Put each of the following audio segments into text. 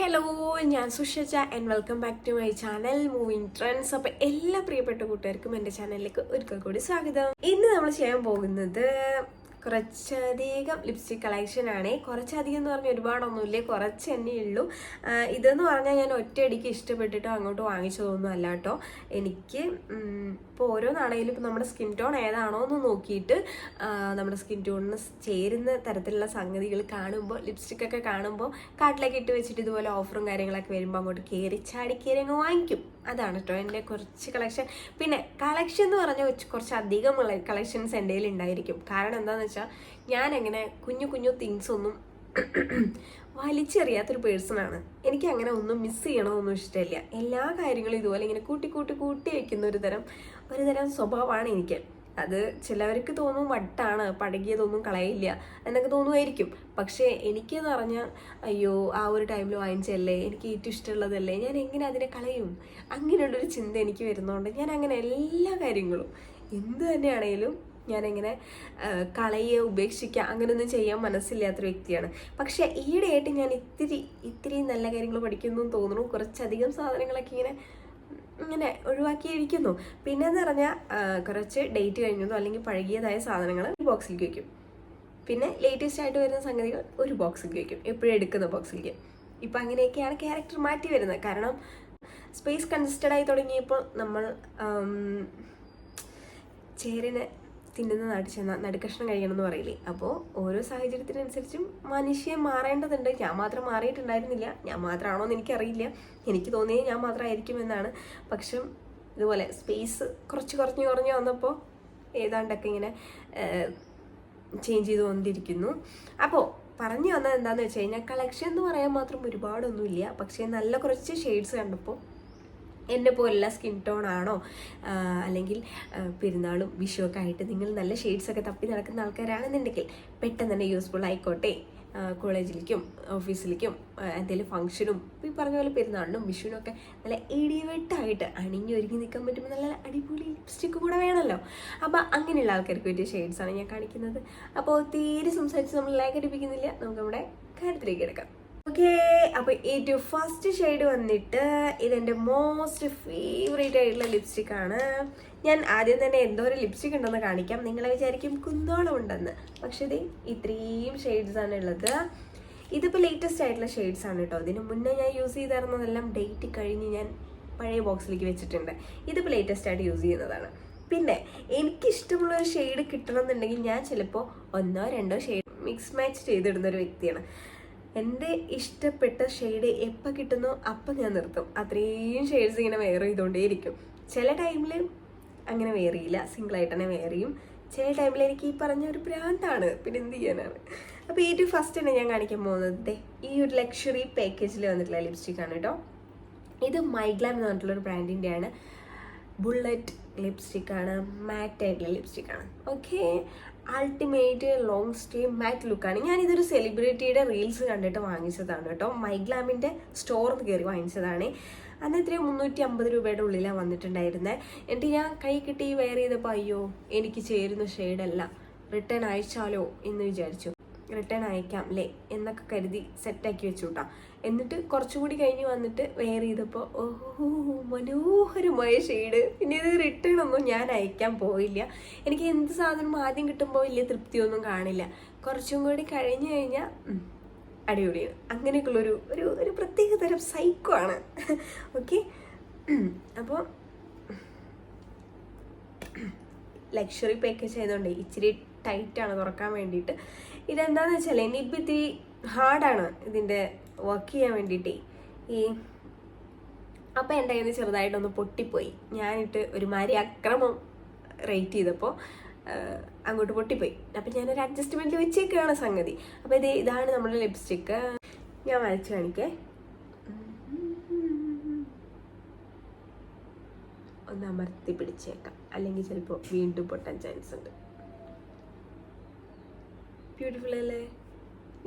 Hello ഞാൻ Sushaja and welcome back to my channel moving trends അപ്പോൾ എല്ലാ പ്രിയപ്പെട്ട കൂട്ടുകാർക്കും എന്റെ ചാനലിലേക്ക് ഒരിക്കൽ കൂടി സ്വാഗതം. ഇന്ന് നമ്മൾ ചെയ്യാൻ പോകുന്നത് കുറച്ചധികം ലിപ്സ്റ്റിക് കളക്ഷൻ ആണ്. കുറച്ചധികം എന്ന് പറഞ്ഞാൽ ഒരുപാടൊന്നുമില്ല? കുറച്ച് തന്നെ ഉള്ളൂ. ഇതെന്ന് പറഞ്ഞാൽ ഞാൻ ഒറ്റയടിക്ക് ഇഷ്ടപ്പെട്ടിട്ടോ അങ്ങോട്ട് വാങ്ങിച്ചതൊന്നും അല്ല കേട്ടോ. എനിക്ക് ഇപ്പോൾ ഓരോ നാണയിലും ഇപ്പോൾ നമ്മുടെ സ്കിൻ ടോൺ ഏതാണോ എന്ന് നോക്കിയിട്ട് നമ്മുടെ സ്കിൻ ടോണിന് ചേരുന്ന തരത്തിലുള്ള സംഗതികൾ കാണുമ്പോൾ ലിപ്സ്റ്റിക് ഒക്കെ കാണുമ്പോൾ കാട്ടിലേക്ക് ഇട്ട് വെച്ചിട്ട് ഇതുപോലെ ഓഫറും കാര്യങ്ങളൊക്കെ വരുമ്പോൾ അങ്ങോട്ട് കയറി ചാടി കയറി അങ്ങ് വാങ്ങിക്കും. അതാണ് കേട്ടോ എന്റെ കുറച്ച് കളക്ഷൻ പിന്നെ കളക്ഷൻ എന്ന് പറഞ്ഞ കുറച്ച് അധികം കളക്ഷൻസ് എന്റെ കയ്യിൽ ഉണ്ടായിരിക്കും കാരണം എന്താണെന്ന് വെച്ചാൽ ഞാൻ എങ്ങനെ കുഞ്ഞു കുഞ്ഞു തിങ്സ് ഒന്നും വലിച്ചെറിയാത്തൊരു പേഴ്സണാണ് എനിക്ക് അങ്ങനെ ഒന്നും മിസ് ചെയ്യണമെന്നൊന്നും ഇഷ്ടമില്ല. എല്ലാ കാര്യങ്ങളും ഇതുപോലെ ഇങ്ങനെ കൂട്ടി കൂട്ടി കൂട്ടി വയ്ക്കുന്ന ഒരു തരം ഒരു തരം സ്വഭാവമാണ് എനിക്ക്. അത് ചിലവർക്ക് തോന്നും വട്ടാണ് പഴകിയതൊന്നും കളയില്ല എന്നൊക്കെ തോന്നുമായിരിക്കും. പക്ഷേ എനിക്കെന്ന് പറഞ്ഞാൽ അയ്യോ ആ ഒരു ടൈമിൽ വാങ്ങിച്ചല്ലേ എനിക്ക് ഏറ്റവും ഇഷ്ടമുള്ളതല്ലേ ഞാൻ എങ്ങനെ അതിനെ കളയും? അങ്ങനെയുള്ളൊരു ചിന്ത എനിക്ക് വരുന്നതുകൊണ്ട് ഞാൻ അങ്ങനെ എല്ലാ കാര്യങ്ങളും എന്ത് തന്നെയാണേലും ഞാനിങ്ങനെ കളയെ ഉപേക്ഷിക്കുക അങ്ങനെയൊന്നും ചെയ്യാൻ മനസ്സില്ലാത്തൊരു വ്യക്തിയാണ്. പക്ഷേ ഈയിടെയായിട്ട് ഞാൻ ഇത്തിരി ഇത്തിരി നല്ല കാര്യങ്ങൾ പഠിക്കുന്നു തോന്നുന്നു. കുറച്ചധികം സാധനങ്ങളൊക്കെ ഇങ്ങനെ ഇങ്ങനെ ഒഴിവാക്കിയിരിക്കുന്നു. പിന്നെന്ന് പറഞ്ഞാൽ കുറച്ച് ഡേറ്റ് കഴിഞ്ഞതോ അല്ലെങ്കിൽ പഴകിയതായ സാധനങ്ങൾ ബോക്സിലേക്ക് വയ്ക്കും പിന്നെ ലേറ്റസ്റ്റ് ആയിട്ട് വരുന്ന സംഗതികൾ ഒരു ബോക്സിലേക്ക് വയ്ക്കും എപ്പോഴും എടുക്കുന്ന ബോക്സിലേക്ക് ഇപ്പം അങ്ങനെയൊക്കെയാണ് ക്യാരക്ടർ മാറ്റി വരുന്നത്. കാരണം സ്പേസ് കൺസിസ്റ്റഡ് ആയി തുടങ്ങിയപ്പോൾ നമ്മൾ ചേരിനെ തിന്നുന്ന നാട്ടിൽ ചെന്നാൽ നടുക്കഷ്ണം കഴിക്കണം എന്ന് പറയില്ലേ? അപ്പോൾ ഓരോ സാഹചര്യത്തിനനുസരിച്ചും മനുഷ്യൻ മാറേണ്ടതുണ്ട്. ഞാൻ മാത്രം മാറിയിട്ടുണ്ടായിരുന്നില്ല. ഞാൻ മാത്രമാണോ എന്ന് എനിക്കറിയില്ല. എനിക്ക് തോന്നിയത് ഞാൻ മാത്രമായിരിക്കും എന്നാണ്. പക്ഷെ ഇതുപോലെ സ്പേസ് കുറച്ച് കുറഞ്ഞ് കുറഞ്ഞ് വന്നപ്പോൾ ഏതാണ്ടൊക്കെ ഇങ്ങനെ ചേഞ്ച് ചെയ്തുകൊണ്ടിരിക്കുന്നു. അപ്പോൾ പറഞ്ഞു വന്നത് എന്താണെന്ന് വെച്ച് കഴിഞ്ഞാൽ കളക്ഷൻ എന്ന് പറയാൻ മാത്രം ഒരുപാടൊന്നുമില്ല. പക്ഷേ നല്ല കുറച്ച് ഷെയ്ഡ്സ് കണ്ടപ്പോൾ എന്നെ പോലുള്ള സ്കിൻ ടോൺ ആണോ? അല്ലെങ്കിൽ പെരുന്നാളും വിഷുവൊക്കെ ആയിട്ട് നിങ്ങൾ നല്ല ഷെയ്ഡ്സ് ഒക്കെ തപ്പി നടക്കുന്ന ആൾക്കാരാണെന്നുണ്ടെങ്കിൽ പെട്ടെന്ന് തന്നെ യൂസ്ഫുൾ ആയിക്കോട്ടെ. കോളേജിലേക്കും ഓഫീസിലേക്കും എന്തെങ്കിലും ഫംഗ്ഷനും ഈ പറഞ്ഞ പോലെ പെരുന്നാളിനും വിഷുവിനും ഒക്കെ നല്ല ഇടിവെട്ടായിട്ട് അണിഞ്ഞൊരുങ്ങി നിൽക്കാൻ പറ്റുമ്പോൾ നല്ല അടിപൊളി ലിപ്സ്റ്റിക്ക് കൂടെ വേണമല്ലോ. അപ്പോൾ അങ്ങനെയുള്ള ആൾക്കാർക്ക് പറ്റിയ ഷെയ്ഡ്സാണ് ഞാൻ കാണിക്കുന്നത്. അപ്പോൾ തീരെ സംസാരിച്ച് നമ്മൾ ലൈക്ക് അടിപ്പിക്കുന്നില്ല നമുക്ക് നമ്മുടെ കാര്യത്തിലേക്ക് എടുക്കാം ഓക്കെ. അപ്പോൾ ഏറ്റവും ഫസ്റ്റ് ഷെയ്ഡ് വന്നിട്ട് ഇതെന്റെ മോസ്റ്റ് ഫേവറേറ്റ് ആയിട്ടുള്ള ലിപ്സ്റ്റിക് ആണ്. ഞാൻ ആദ്യം തന്നെ എന്തോ ഒരു ലിപ്സ്റ്റിക് ഉണ്ടെന്ന് കാണിക്കാം. നിങ്ങളെ വിചാരിക്കും കുന്നോളം ഉണ്ടെന്ന്. പക്ഷെ ഇത് ഇത്രയും ഷെയ്ഡ്സ് ആണ് ഉള്ളത്. ഇതിപ്പോൾ ലേറ്റസ്റ്റ് ആയിട്ടുള്ള ഷെയ്ഡ്സ് ആണ് കേട്ടോ ഇതിന് മുന്നേ ഞാൻ യൂസ് ചെയ്തിരുന്നതെല്ലാം ഡേറ്റ് കഴിഞ്ഞ് ഞാൻ പഴയ ബോക്സിലേക്ക് വെച്ചിട്ടുണ്ട്. ഇതിപ്പോൾ ലേറ്റസ്റ്റ് ആയിട്ട് യൂസ് ചെയ്യുന്നതാണ്. പിന്നെ എനിക്കിഷ്ടമുള്ള ഒരു ഷെയ്ഡ് കിട്ടണമെന്നുണ്ടെങ്കിൽ ഞാൻ ചിലപ്പോൾ ഒന്നോ രണ്ടോ ഷെയ്ഡ് മിക്സ് മാച്ച് ചെയ്തിടുന്ന ഒരു വ്യക്തിയാണ്. എന്റെ ഇഷ്ടപ്പെട്ട ഷെയ്ഡ് എപ്പോൾ കിട്ടുന്നോ അപ്പം ഞാൻ നിർത്തും. അത്രയും ഷെയ്ഡ്സ് ഇങ്ങനെ വെയർ ചെയ്തുകൊണ്ടേയിരിക്കും ചില ടൈമിൽ അങ്ങനെ വെയർ ചെയ്യില്ല. സിംഗിളായിട്ട് തന്നെ വെയർ ചെയ്യും. ചില ടൈമിൽ എനിക്ക് ഈ പറഞ്ഞ ഒരു ഭ്രാന്താണ്. പിന്നെ എന്ത് ചെയ്യാനാണ്? അപ്പോൾ ഏറ്റവും ഫസ്റ്റ് തന്നെ ഞാൻ കാണിക്കാൻ പോകുന്നത് ഈ ഒരു ലക്ഷറി പാക്കേജിൽ വന്നിട്ടുള്ള ലിപ്സ്റ്റിക്കാണ് കേട്ടോ ഇത് മൈഗ്ലാം എന്ന് പറഞ്ഞിട്ടുള്ള ഒരു ബ്രാൻഡിന്റെയാണ് ബുള്ളറ്റ് ലിപ്സ്റ്റിക്കാണ് മാറ്റ് ആയിട്ടുള്ള ലിപ്സ്റ്റിക്കാണ് okay ultimate long stay matte ലുക്കാണ് ഞാൻ ഇതൊരു സെലിബ്രിറ്റിയുടെ റീൽസ് കണ്ടിട്ട് വാങ്ങിച്ചതാണ് കേട്ടോ. മൈഗ്ലാമിന്റെ സ്റ്റോറിൽ കയറി വാങ്ങിച്ചതാണ്. അന്ന് എത്രയോ? മുന്നൂറ്റി അമ്പത് രൂപയുടെ ഉള്ളിലാണ് വന്നിട്ടുണ്ടായിരുന്നത് എന്നിട്ട് ഞാൻ കൈ കിട്ടി വെയർ ചെയ്തപ്പോൾ അയ്യോ എനിക്ക് ചേരുന്ന ഷെയ്ഡല്ല റിട്ടേൺ അയച്ചാലോ എന്ന് വിചാരിച്ചു. റിട്ടേൺ അയക്കാം അല്ലേ എന്നൊക്കെ കരുതി സെറ്റാക്കി വെച്ചു കേട്ടോ എന്നിട്ട് കുറച്ചുകൂടി കഴിഞ്ഞ് വന്നിട്ട് വെയർ ചെയ്തപ്പോൾ ഓഹോ മനോഹരമായ ഷെയ്ഡ് പിന്നെ ഇത് റിട്ടേൺ ഒന്നും ഞാൻ അയക്കാൻ പോയില്ല. എനിക്ക് എന്ത് സാധനം ആദ്യം കിട്ടുമ്പോൾ വലിയ തൃപ്തിയൊന്നും കാണില്ല. കുറച്ചും കൂടി കഴിഞ്ഞ് കഴിഞ്ഞാൽ അടിപൊളിയാണ് അങ്ങനെയൊക്കെയുള്ളൊരു ഒരു ഒരു പ്രത്യേക തരം സൈക്കോ ആണ്. ഓക്കെ അപ്പോൾ ലക്ഷറി പാക്കേജ് ആയതുകൊണ്ട് ഇച്ചിരി ടൈറ്റാണ് തുറക്കാൻ വേണ്ടിയിട്ട്. ഇതെന്താന്ന് വെച്ചാൽ ഇനിയിപ്പോൾ ഇത്തിരി ഹാർഡാണ് ഇതിന്റെ വർക്ക് ചെയ്യാൻ വേണ്ടിയിട്ടേ. ഈ അപ്പം എന്റെ കയ്യിൽ ചെറുതായിട്ടൊന്ന് പൊട്ടിപ്പോയി. ഞാനിട്ട് ഒരുമാതിരി അക്രമം റേറ്റ് ചെയ്തപ്പോൾ അങ്ങോട്ട് പൊട്ടിപ്പോയി. അപ്പം ഞാനൊരു അഡ്ജസ്റ്റ്മെന്റ് വെച്ചേക്കാണ് സംഗതി. അപ്പോൾ ഇത് ഇതാണ് നമ്മുടെ ലിപ്സ്റ്റിക്ക് ഞാൻ വരച്ച് കാണിക്കേ. ഒന്ന് അമർത്തി പിടിച്ചേക്കാം. അല്ലെങ്കിൽ ചിലപ്പോൾ വീണ്ടും പൊട്ടാൻ ചാൻസ് ഉണ്ട്. ബ്യൂട്ടിഫുൾ അല്ലേ?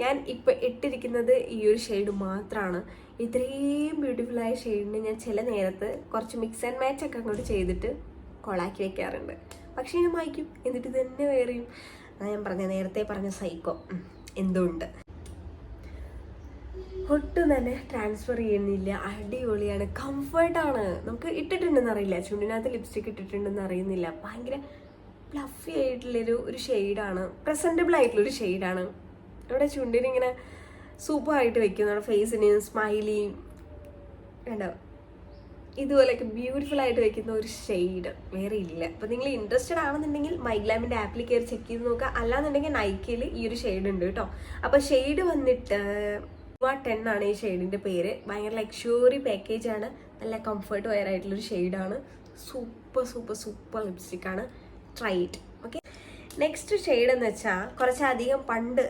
ഞാൻ ഇപ്പോൾ ഇട്ടിരിക്കുന്നത് ഈ ഒരു ഷെയ്ഡ് മാത്രമാണ് ഇത്രയും ബ്യൂട്ടിഫുൾ ആയ ഷെയ്ഡിന് ഞാൻ ചില നേരത്ത് കുറച്ച് മിക്സ് ആൻഡ് മാച്ച് ഒക്കെ അങ്ങോട്ട് ചെയ്തിട്ട് കൊളാക്കി വെക്കാറുണ്ട്. പക്ഷേ ഞാൻ വായിക്കും. എന്നിട്ട് തന്നെ വേറെയും. അതാ ഞാൻ പറഞ്ഞ നേരത്തെ പറഞ്ഞ സൈക്കോ എന്തുകൊണ്ട് ഒട്ടും തന്നെ ട്രാൻസ്ഫർ ചെയ്യുന്നില്ല. അടിപൊളിയാണ്. കംഫർട്ടാണ് നമുക്ക് ഇട്ടിട്ടുണ്ടെന്ന് അറിയില്ല. ചുണ്ടിനകത്ത് ലിപ്സ്റ്റിക് ഇട്ടിട്ടുണ്ടെന്ന് അറിയുന്നില്ല. ഭയങ്കര ഫ്ലഫി ആയിട്ടുള്ളൊരു ഒരു ഷെയ്ഡാണ് പ്രസന്റബിൾ ആയിട്ടുള്ളൊരു ഷെയ്ഡാണ് ഇവിടെ ചുണ്ടിനിങ്ങനെ സൂപ്പറായിട്ട് വെക്കും നമ്മുടെ ഫേസിന് സ്മൈലി കണ്ടോ? ഇതുപോലെയൊക്കെ ബ്യൂട്ടിഫുൾ ആയിട്ട് വെക്കുന്ന ഒരു ഷെയ്ഡ് വേറെ ഇല്ല. അപ്പോൾ നിങ്ങൾ ഇൻട്രസ്റ്റഡ് ആണെന്നുണ്ടെങ്കിൽ മൈഗ്ലാമിന്റെ ആപ്പിൽ കയറി ചെക്ക് ചെയ്ത് നോക്കുക. അല്ലാന്നുണ്ടെങ്കിൽ നൈക്കിയിൽ ഈ ഒരു ഷെയ്ഡ് ഉണ്ട് കേട്ടോ. അപ്പോൾ ഷെയ്ഡ് വന്നിട്ട് ടെൻ ആണ് ഈ ഷെയ്ഡിന്റെ പേര്. ഭയങ്കര ലക്ഷറി പാക്കേജ് ആണ്. നല്ല കംഫർട്ട് വെയർ ആയിട്ടുള്ളൊരു ഷെയ്ഡാണ് സൂപ്പർ സൂപ്പർ സൂപ്പർ ലിപ്സ്റ്റിക് ആണ്. Try it okay next shade എന്ന് വെച്ചാൽ കുറച്ചധികം പണ്ട്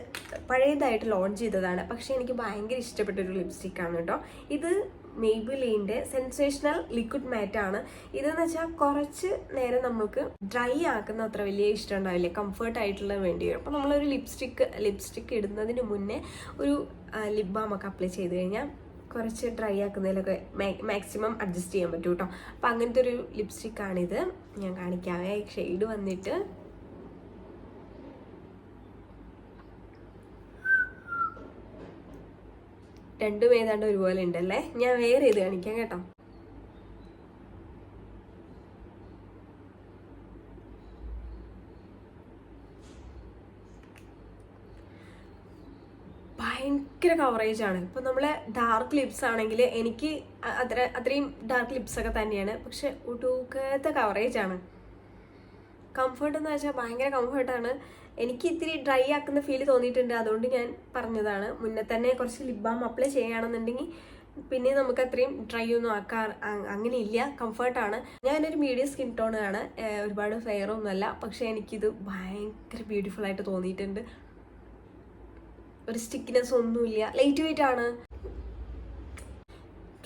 പഴയതായിട്ട് ലോഞ്ച് ചെയ്തതാണ്. പക്ഷേ എനിക്ക് ഭയങ്കര ഇഷ്ടപ്പെട്ടൊരു ലിപ്സ്റ്റിക് ആണ് കേട്ടോ. ഇത് മെയ്ബിലീന്റെ സെൻസേഷണൽ ലിക്വിഡ് മാറ്റ് ആണ്. ഇതെന്ന് വെച്ചാൽ കുറച്ച് നേരം നമുക്ക് ഡ്രൈ ആക്കുന്ന അത്ര വലിയ ഇഷ്ടം ഉണ്ടാവില്ല. കംഫർട്ട് ആയിട്ടുള്ള വേണ്ടി വരും. അപ്പോൾ നമ്മളൊരു ലിപ്സ്റ്റിക്ക് ലിപ്സ്റ്റിക്ക് ഇടുന്നതിന് മുന്നേ ഒരു ലിപ് ബാം ഒക്കെ അപ്ലൈ ചെയ്ത് കഴിഞ്ഞാൽ കുറച്ച് ഡ്രൈ ആക്കുന്നതിലൊക്കെ മാക്സിമം അഡ്ജസ്റ്റ് ചെയ്യാൻ പറ്റും കേട്ടോ അപ്പോൾ അങ്ങനത്തെ ഒരു ലിപ്സ്റ്റിക്കാണിത് ഞാൻ കാണിക്കാവേ ഷെയ്ഡ് വന്നിട്ട്. രണ്ടും ഏതാണ്ട് ഒരുപോലെ ഉണ്ടല്ലേ? ഞാൻ വേറെ ഇത് കാണിക്കാം കേട്ടോ. ഭയങ്കര കവറേജാണ് ആണ്. ഇപ്പൊ നമ്മളെ ഡാർക്ക് ലിപ്സ് ആണെങ്കിൽ എനിക്ക് അത്ര അത്രയും ഡാർക്ക് ലിപ്സ് ഒക്കെ തന്നെയാണ്. പക്ഷെ ഒടുക്കാത്ത കവറേജ് ആണ്. കംഫർട്ട് എന്ന് വെച്ചാൽ ഭയങ്കര കംഫർട്ടാണ് എനിക്ക് ഇത്തിരി ഡ്രൈ ആക്കുന്ന ഫീൽ തോന്നിയിട്ടുണ്ട്. അതുകൊണ്ട് ഞാൻ പറഞ്ഞതാണ്. മുന്നേ തന്നെ കുറച്ച് ലിപ് ബാം അപ്ലൈ ചെയ്യുകയാണെന്നുണ്ടെങ്കിൽ പിന്നെ നമുക്ക് അത്രയും ഡ്രൈ ഒന്നും ആക്കാർ അങ്ങനെയില്ല കംഫർട്ടാണ് ഞാനൊരു മീഡിയം സ്കിൻ ടോൺ ആണ്. ഒരുപാട് പക്ഷേ പക്ഷെ എനിക്കിത് ഭയങ്കര ബ്യൂട്ടിഫുൾ ആയിട്ട് തോന്നിയിട്ടുണ്ട്. ഒരു സ്റ്റിക്കിനെസ് ഒന്നുമില്ല. ലൈറ്റ് വെയിറ്റ് ആണ്.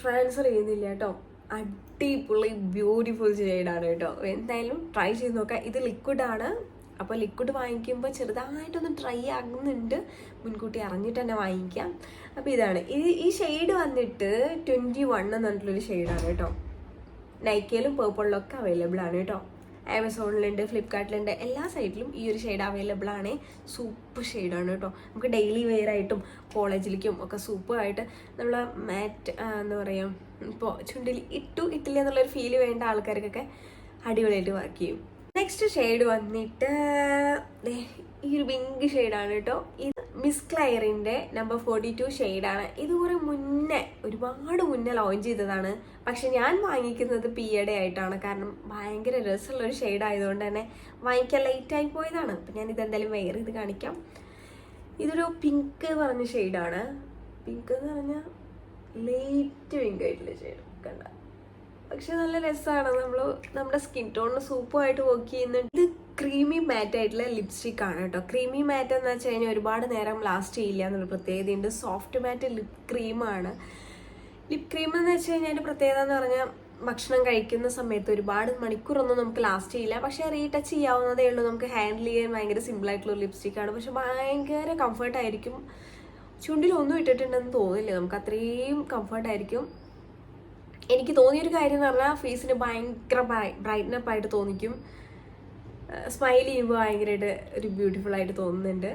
ട്രാൻസ്ഫർ ചെയ്യുന്നില്ല കേട്ടോ. അടിപൊളി ബ്യൂട്ടിഫുൾ ഷെയ്ഡാണ് കേട്ടോ. എന്തായാലും ട്രൈ ചെയ്ത് നോക്കാം. ഇത് ലിക്വിഡ് ആണ്. അപ്പോൾ ലിക്വിഡ് വാങ്ങിക്കുമ്പോൾ ചെറുതായിട്ടൊന്ന് ഡ്രൈ ആകുന്നുണ്ട്. മുൻകൂട്ടി അറിഞ്ഞിട്ട് തന്നെ വാങ്ങിക്കാം. അപ്പോൾ ഇതാണ്. ഇത് ഈ ഷെയ്ഡ് വന്നിട്ട് ട്വന്റി വൺ എന്ന് പറഞ്ഞിട്ടുള്ളൊരു ഷെയ്ഡാണ് കേട്ടോ. നൈക്കയിലും പേർപ്പിളിലൊക്കെ അവൈലബിൾ ആണ് കേട്ടോ. ആമസോണിലുണ്ട് ഫ്ലിപ്കാർട്ടിലുണ്ട് എല്ലാ സൈറ്റിലും ഈ ഒരു ഷെയ്ഡ് അവൈലബിൾ ആണ്. സൂപ്പർ ഷെയ്ഡാണ് കേട്ടോ. നമുക്ക് ഡെയിലി വെയർ ആയിട്ടും കോളേജിലേക്കും ഒക്കെ സൂപ്പറായിട്ട് നമ്മൾ മാറ്റ് എന്താ പറയുക ഇപ്പോൾ ചുണ്ടിൽ ഇട്ടു ഇട്ടില്ല എന്നുള്ളൊരു ഫീൽ വേണ്ട ആൾക്കാർക്കൊക്കെ അടിപൊളിയായിട്ട് വർക്ക് ചെയ്യും. നെക്സ്റ്റ് ഷെയ്ഡ് വന്നിട്ട് ഈ ഒരു പിങ്ക് ഷെയ്ഡാണ് കേട്ടോ ഇത് മിസ് ക്ലയറിന്റെ നമ്പർ ഫോർട്ടി ടു ഷെയ്ഡാണ് ഇത് കുറെ മുന്നേ ഒരുപാട് മുന്നേ ലോഞ്ച് ചെയ്തതാണ്. പക്ഷെ ഞാൻ വാങ്ങിക്കുന്നത് പി എഡ ആയിട്ടാണ്. കാരണം ഭയങ്കര രസമുള്ളൊരു ഷെയ്ഡ് ആയതുകൊണ്ട് തന്നെ വാങ്ങിക്കാൻ ലൈറ്റ് ആയി പോയതാണ്. അപ്പം ഞാൻ ഇതെന്തായാലും വെയർ ഇത് കാണിക്കാം. ഇതൊരു പിങ്ക് പറഞ്ഞ ഷെയ്ഡാണ് പിങ്ക് എന്ന് പറഞ്ഞാൽ ലൈറ്റ് പിങ്ക് ആയിട്ടുള്ള ഷെയ്ഡ് കണ്ട? പക്ഷെ നല്ല രസമാണ് നമ്മൾ നമ്മുടെ സ്കിൻ ടോണിന് സൂപ്പറായിട്ട് വർക്ക് ചെയ്യുന്നുണ്ട് ഇത് ക്രീമി മാറ്റ് ആയിട്ടുള്ള ലിപ്സ്റ്റിക് ആണ് കേട്ടോ. ക്രീമി മാറ്റ് എന്ന് വെച്ച് കഴിഞ്ഞാൽ ഒരുപാട് നേരം ലാസ്റ്റ് ചെയ്യില്ല എന്നുള്ള പ്രത്യേകതയുണ്ട് സോഫ്റ്റ് മാറ്റ് ലിപ് ക്രീമാണ് ലിപ് ക്രീം എന്ന് വെച്ച് കഴിഞ്ഞാൽ അതിന്റെ പ്രത്യേകത എന്ന് പറഞ്ഞാൽ ഭക്ഷണം കഴിക്കുന്ന സമയത്ത് ഒരുപാട് മണിക്കൂറൊന്നും നമുക്ക് ലാസ്റ്റ് ചെയ്യില്ല. പക്ഷെ റീടച്ച് ചെയ്യാവുന്നതേ ഉള്ളൂ. നമുക്ക് ഹാൻഡിൽ ചെയ്യാൻ ഭയങ്കര ലിപ്സ്റ്റിക് ആണ്. പക്ഷെ ഭയങ്കര കംഫർട്ടായിരിക്കും ചുണ്ടിലൊന്നും ഇട്ടിട്ടുണ്ടെന്ന് തോന്നില്ല. നമുക്ക് അത്രയും കംഫർട്ട് ആയിരിക്കും. എനിക്ക് തോന്നിയൊരു കാര്യം എന്ന് പറഞ്ഞാൽ ഫേസിന് ഭയങ്കര ബ്രൈറ്റ്നപ്പ് ആയിട്ട് തോന്നിക്കും. സ്മൈൽ ചെയ്യുമ്പോൾ ഭയങ്കരമായിട്ട് ഒരു ബ്യൂട്ടിഫുൾ ആയിട്ട് തോന്നുന്നുണ്ട്.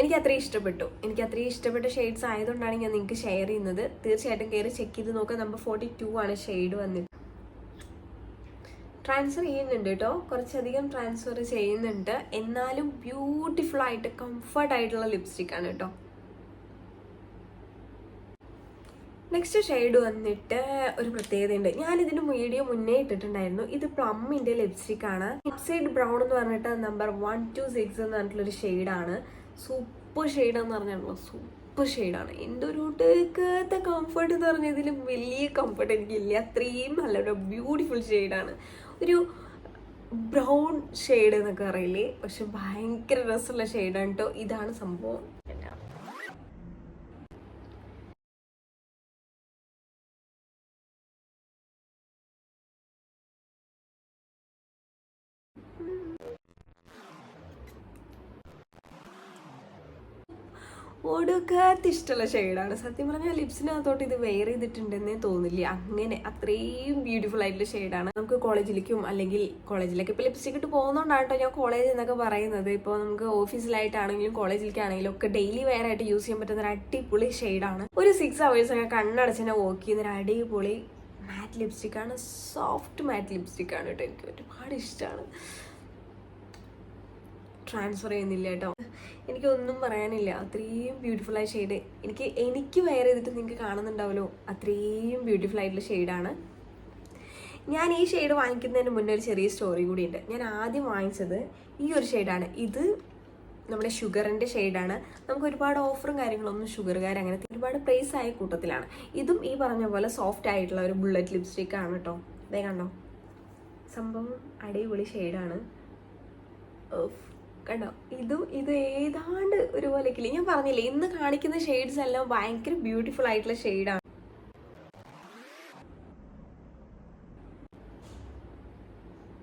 എനിക്ക് അത്രയും ഇഷ്ടപ്പെട്ടു. എനിക്ക് അത്രയും ഇഷ്ടപ്പെട്ട ഷെയ്ഡ്സ് ആയതുകൊണ്ടാണ് ഞാൻ നിങ്ങൾക്ക് ഷെയർ ചെയ്യുന്നത്. തീർച്ചയായിട്ടും കയറി ചെക്ക് ചെയ്ത് നോക്കാം. നമ്പർ ഫോർട്ടി ടു ആണ് ഷെയ്ഡ് വന്നിട്ട് ട്രാൻസ്ഫർ ചെയ്യുന്നുണ്ട് കേട്ടോ കുറച്ചധികം ട്രാൻസ്ഫർ ചെയ്യുന്നുണ്ട്. എന്നാലും ബ്യൂട്ടിഫുൾ ആയിട്ട് കംഫർട്ട് ആയിട്ടുള്ള ലിപ്സ്റ്റിക് ആണ് കേട്ടോ നെക്സ്റ്റ് ഷെയ്ഡ് വന്നിട്ട് ഒരു പ്രത്യേകതയുണ്ട്. ഞാൻ ഇതിന് വീഡിയോ മുന്നേ ഇട്ടിട്ടുണ്ടായിരുന്നു. ഇത് പ്ലമ്മിന്റെ ലിപ്സ്റ്റിക് ആണ്. ലിപ്സൈഡ് ബ്രൗൺ എന്ന് പറഞ്ഞിട്ട് നമ്പർ വൺ ടു സിക്സ് എന്ന് പറഞ്ഞിട്ടുള്ളൊരു ഷെയ്ഡാണ് സൂപ്പർ ഷെയ്ഡ് എന്ന് പറഞ്ഞാൽ സൂപ്പർ ഷെയ്ഡാണ് എന്റെ ഒരു ഒടുക്കത്തെ കംഫർട്ട് എന്ന് പറഞ്ഞാൽ ഇതിൽ വലിയ കംഫർട്ട് എനിക്കില്ല. അത്രയും നല്ല ഒരു ബ്യൂട്ടിഫുൾ ഷെയ്ഡാണ് ഒരു ബ്രൗൺ ഷെയ്ഡ് എന്നൊക്കെ അറിയില്ലേ പക്ഷെ ഭയങ്കര രസമുള്ള ഷെയ്ഡാണ് കേട്ടോ ഇതാണ് സംഭവം. ഒടുക്കാത്ത ഇഷ്ടമുള്ള ഷെയ്ഡാണ് സത്യം പറഞ്ഞാൽ ലിപ്സിനകത്തോട്ട് ഇത് വെയർ ചെയ്തിട്ടുണ്ടെന്നേ തോന്നില്ല. അങ്ങനെ അത്രയും ബ്യൂട്ടിഫുൾ ആയിട്ടുള്ള ഷെയ്ഡാണ് നമുക്ക് കോളേജിലേക്കും അല്ലെങ്കിൽ കോളേജിലേക്ക് ഇപ്പോൾ ലിപ്സ്റ്റിക് ഇട്ട് പോകുന്നതുകൊണ്ടാണ് കേട്ടോ ഞാൻ കോളേജ് എന്നൊക്കെ പറയുന്നത്. ഇപ്പോൾ നമുക്ക് ഓഫീസിലായിട്ടാണെങ്കിലും കോളേജിലേക്കാണെങ്കിലും ഒക്കെ ഡെയിലി വെയർ ആയിട്ട് യൂസ് ചെയ്യാൻ പറ്റുന്ന ഒരു അടിപൊളി ഷെയ്ഡാണ് ഒരു സിക്സ് അവേഴ്സ് ഒക്കെ കണ്ണടച്ചിനെ വോക്ക് ചെയ്യുന്ന ഒരു അടിപൊളി മാറ്റ് ലിപ്സ്റ്റിക്കാണ് സോഫ്റ്റ് മാറ്റ് ലിപ്സ്റ്റിക്കാണ് കേട്ടോ എനിക്ക് ഒരുപാട് ഇഷ്ടമാണ് ട്രാൻസ്ഫർ ചെയ്യുന്നില്ല കേട്ടോ. എനിക്കൊന്നും പറയാനില്ല. അത്രയും ബ്യൂട്ടിഫുൾ ആയ ഷെയ്ഡ് എനിക്ക് എനിക്ക് വെയർ ചെയ്തിട്ട് നിങ്ങൾക്ക് കാണുന്നുണ്ടാവല്ലോ. അത്രയും ബ്യൂട്ടിഫുൾ ആയിട്ടുള്ള ഷെയ്ഡാണ് ഞാൻ ഈ ഷെയ്ഡ് വാങ്ങിക്കുന്നതിന് മുന്നേ ഒരു ചെറിയ സ്റ്റോറി കൂടിയുണ്ട് ഞാൻ ആദ്യം വാങ്ങിച്ചത് ഈ ഒരു ഷെയ്ഡാണ് ഇത് നമ്മുടെ ഷുഗറിന്റെ ഷെയ്ഡാണ് നമുക്ക് ഒരുപാട് ഓഫറും കാര്യങ്ങളൊന്നും ഷുഗറുകാർ അങ്ങനെ ഒരുപാട് പ്രൈസ് ആയ കൂട്ടത്തിലാണ്. ഇതും ഈ പറഞ്ഞ പോലെ സോഫ്റ്റ് ആയിട്ടുള്ള ഒരു ബുള്ളറ്റ് ലിപ്സ്റ്റിക് ആണ് കേട്ടോ. അതേ കണ്ടോ? സംഭവം അടിപൊളി ഷെയ്ഡാണ് കണ്ടോ? ഇതും ഇത് ഏതാണ്ട് ഒരുപോലെ ഇല്ലേ ഞാൻ പറഞ്ഞില്ലേ ഇന്ന് കാണിക്കുന്ന ഷെയ്ഡ്സ് എല്ലാം ഭയങ്കര ബ്യൂട്ടിഫുൾ ആയിട്ടുള്ള ഷെയ്ഡാണ്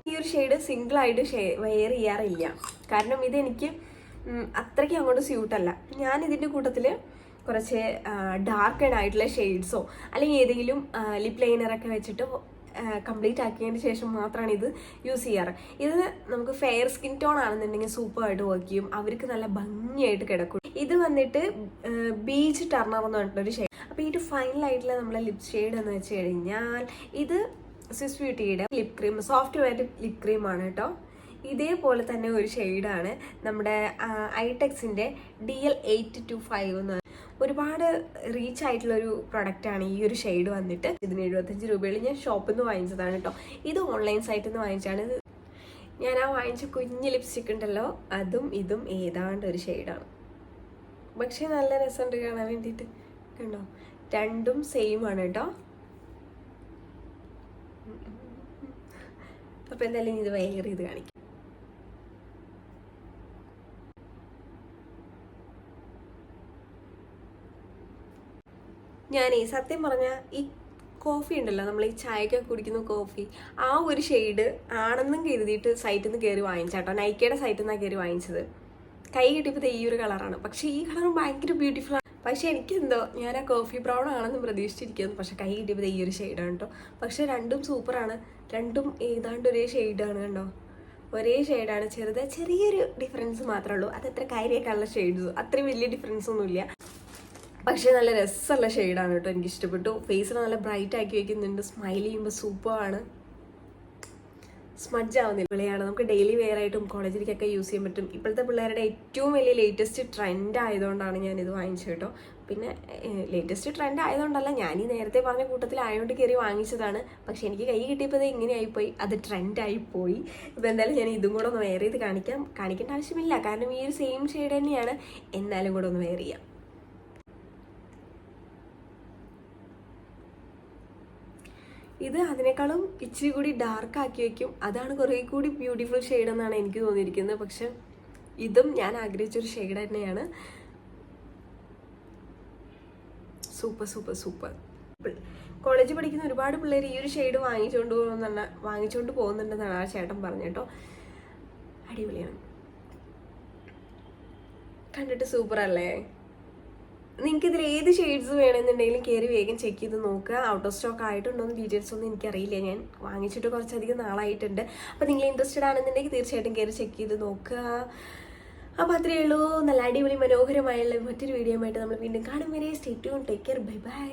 ഈ ഒരു ഷെയ്ഡ് സിംഗിൾ ആയിട്ട് വെയർ ചെയ്യാറില്ല. കാരണം ഇതെനിക്ക് അത്രയ്ക്ക് അങ്ങോട്ട് സ്യൂട്ടല്ല ഞാൻ ഇതിന്റെ കൂട്ടത്തിൽ കുറച്ച് ഡാർക്ക് ആയിട്ടുള്ള ഷെയ്ഡ്സോ അല്ലെങ്കിൽ ഏതെങ്കിലും ലിപ് ലൈനറൊക്കെ വെച്ചിട്ട് കംപ്ലീറ്റ് ആക്കിയതിന് ശേഷം മാത്രമാണ് ഇത് യൂസ് ചെയ്യാറ്. ഇത് നമുക്ക് ഫെയർ സ്കിൻ ടോൺ ആണെന്നുണ്ടെങ്കിൽ സൂപ്പറായിട്ട് വർക്ക് ചെയ്യും. അവർക്ക് നല്ല ഭംഗിയായിട്ട് കിടക്കും. ഇത് വന്നിട്ട് ബീച്ച് ടർണർ എന്ന് പറഞ്ഞിട്ടൊരു ഷെയ്ഡ് അപ്പോൾ ഈ ഒരു ഫൈനൽ ആയിട്ടുള്ള നമ്മളെ ലിപ് ഷെയ്ഡ് എന്ന് വെച്ച് കഴിഞ്ഞാൽ ഇത് Swiss ബ്യൂട്ടിയുടെ lip cream soft wear lip ക്രീമാണ് കേട്ടോ ഇതേപോലെ തന്നെ ഒരു ഷെയ്ഡാണ് നമ്മുടെ ഐടെക്സിന്റെ D L eight two five എന്ന് ഒരുപാട് റീച്ച് ആയിട്ടുള്ള ഒരു പ്രൊഡക്റ്റാണ് ഈ ഒരു ഷെയ്ഡ് വന്നിട്ട്. ഇതിന് എഴുപത്തഞ്ച് രൂപയിൽ ഞാൻ ഷോപ്പിൽ നിന്ന് വാങ്ങിച്ചതാണ് കേട്ടോ ഇത് ഓൺലൈൻ സൈറ്റിൽ നിന്ന് വാങ്ങിച്ചാണ് ഇത്. ഞാൻ ആ വാങ്ങിച്ച കുഞ്ഞ് ലിപ്സ്റ്റിക് ഉണ്ടല്ലോ അതും ഇതും ഏതാണ്ട് ഒരു ഷെയ്ഡാണ് പക്ഷേ നല്ല രസമുണ്ട് കാണാൻ വേണ്ടിയിട്ട് കണ്ടോ? രണ്ടും സെയിം ആണ് കേട്ടോ അപ്പോൾ എന്തായാലും ഇത് വെയർ ചെയ്ത് കാണിക്കാം. ഞാനേ സത്യം പറഞ്ഞ ഈ കോഫി ഉണ്ടല്ലോ നമ്മൾ ഈ ചായക്കൊക്കെ കുടിക്കുന്ന കോഫി ആ ഒരു ഷെയ്ഡ് ആണെന്നും കരുതിയിട്ട് സൈറ്റിൽ നിന്ന് കയറി വാങ്ങിച്ചാട്ടോ നൈക്കയുടെ സൈറ്റിൽ നിന്നാണ് കയറി വാങ്ങിച്ചത്. കൈ കിട്ടിയപ്പോൾ ഈ ഒരു കളറാണ് പക്ഷേ ഈ കളർ ഭയങ്കര ബ്യൂട്ടിഫുൾ ആണ്. പക്ഷേ എനിക്കെന്തോ ഞാൻ ആ കോഫി ബ്രൗൺ ആണെന്ന് പ്രതീക്ഷിച്ചിരിക്കുന്നു. പക്ഷേ കൈ കിട്ടിയപ്പോൾ ഈ ഒരു ഷെയ്ഡാണ് കേട്ടോ പക്ഷേ രണ്ടും സൂപ്പറാണ് രണ്ടും ഏതാണ്ട് ഒരേ ഷെയ്ഡാണ് കണ്ടോ? ഒരേ ഷെയ്ഡാണ് ചെറുത് ചെറിയൊരു ഡിഫറൻസ് മാത്രമേ ഉള്ളൂ. അത് എത്ര കാര്യമൊക്കെയുള്ള ഷെയ്ഡ്സ് അത്രയും വലിയ ഡിഫറൻസ് ഒന്നുമില്ല. പക്ഷേ നല്ല രസമുള്ള ഷെയ്ഡാണ് കേട്ടോ. എനിക്ക് ഇഷ്ടപ്പെട്ടു ഫേസിൽ നല്ല ബ്രൈറ്റ് ആക്കി വെക്കുന്നുണ്ട്. സ്മൈൽ ചെയ്യുമ്പോൾ സൂപ്പറാണ് സ്മഡ്ജ് ആവുന്നില്ല. പിള്ളേരാണ് നമുക്ക് ഡെയിലി വെയർ ആയിട്ടും കോളേജിലേക്കൊക്കെ യൂസ് ചെയ്യാൻ പറ്റും. ഇപ്പോഴത്തെ പിള്ളേരുടെ ഏറ്റവും വലിയ ലേറ്റസ്റ്റ് ട്രെൻഡ് ആയതുകൊണ്ടാണ് ഞാൻ ഇത് വാങ്ങിച്ചത് കേട്ടോ. പിന്നെ ലേറ്റസ്റ്റ് ട്രെൻഡ് ആയതുകൊണ്ടല്ല ഞാൻ ഈ നേരത്തെ പറഞ്ഞ കൂട്ടത്തിൽ ആയതുകൊണ്ട് കയറി വാങ്ങിച്ചതാണ്. പക്ഷെ എനിക്ക് കൈ കിട്ടിയപ്പോൾ ഇങ്ങനെയായിപ്പോയി. അത് ട്രെൻഡായി പോയി ഇപ്പോൾ എന്തായാലും ഞാൻ ഇതും കൂടെ ഒന്ന് വെയർ ചെയ്ത് കാണിക്കാം. കാണിക്കേണ്ട ആവശ്യമില്ല. കാരണം ഈ ഒരു സെയിം ഷെയ്ഡ് തന്നെയാണ്. എന്നാലും കൂടെ ഒന്ന് വെയർ ചെയ്യാം. ഇത് അതിനേക്കാളും ഇച്ചിരി കൂടി ഡാർക്ക് ആക്കി വെക്കും. അതാണ് കുറേ കൂടി ബ്യൂട്ടിഫുൾ ഷെയ്ഡ് എന്നാണ് എനിക്ക് തോന്നിയിരിക്കുന്നത്. പക്ഷെ ഇതും ഞാൻ ആഗ്രഹിച്ചൊരു ഷെയ്ഡ് തന്നെയാണ്. സൂപ്പർ സൂപ്പർ സൂപ്പർ കോളേജിൽ പഠിക്കുന്ന ഒരുപാട് പിള്ളേർ ഈ ഒരു ഷെയ്ഡ് വാങ്ങിച്ചുകൊണ്ട് പോകുന്ന വാങ്ങിച്ചുകൊണ്ട് പോകുന്നുണ്ടെന്നാണ് ആ ചേട്ടൻ പറഞ്ഞേട്ടോ അടിപൊളിയാണ്. കണ്ടിട്ട് സൂപ്പർ അല്ലേ? നിങ്ങൾക്ക് ഇതിൽ ഏത് ഷെയ്ഡ്സ് വേണമെന്നുണ്ടെങ്കിലും കയറി വേഗം ചെക്ക് ചെയ്ത് നോക്കുക. ഔട്ട് ഓഫ് സ്റ്റോക്ക് ആയിട്ടുണ്ടോ എന്ന് ഡീറ്റെയിൽസ് ഒന്നും എനിക്കറിയില്ല. ഞാൻ വാങ്ങിച്ചിട്ട് കുറച്ചധികം നാളായിട്ടുണ്ട്. അപ്പോൾ നിങ്ങൾ ഇൻട്രസ്റ്റഡ് ആണെന്നുണ്ടെങ്കിൽ തീർച്ചയായിട്ടും കയറി ചെക്ക് ചെയ്ത് നോക്കുക. അപ്പോൾ അത്രയേ ഉള്ളൂ. നല്ല അടിപൊളി മനോഹരമായുള്ള മറ്റൊരു വീഡിയോ ആയിട്ട് നമ്മൾ വീണ്ടും കാണും വരെ. Stay tune take care bye bye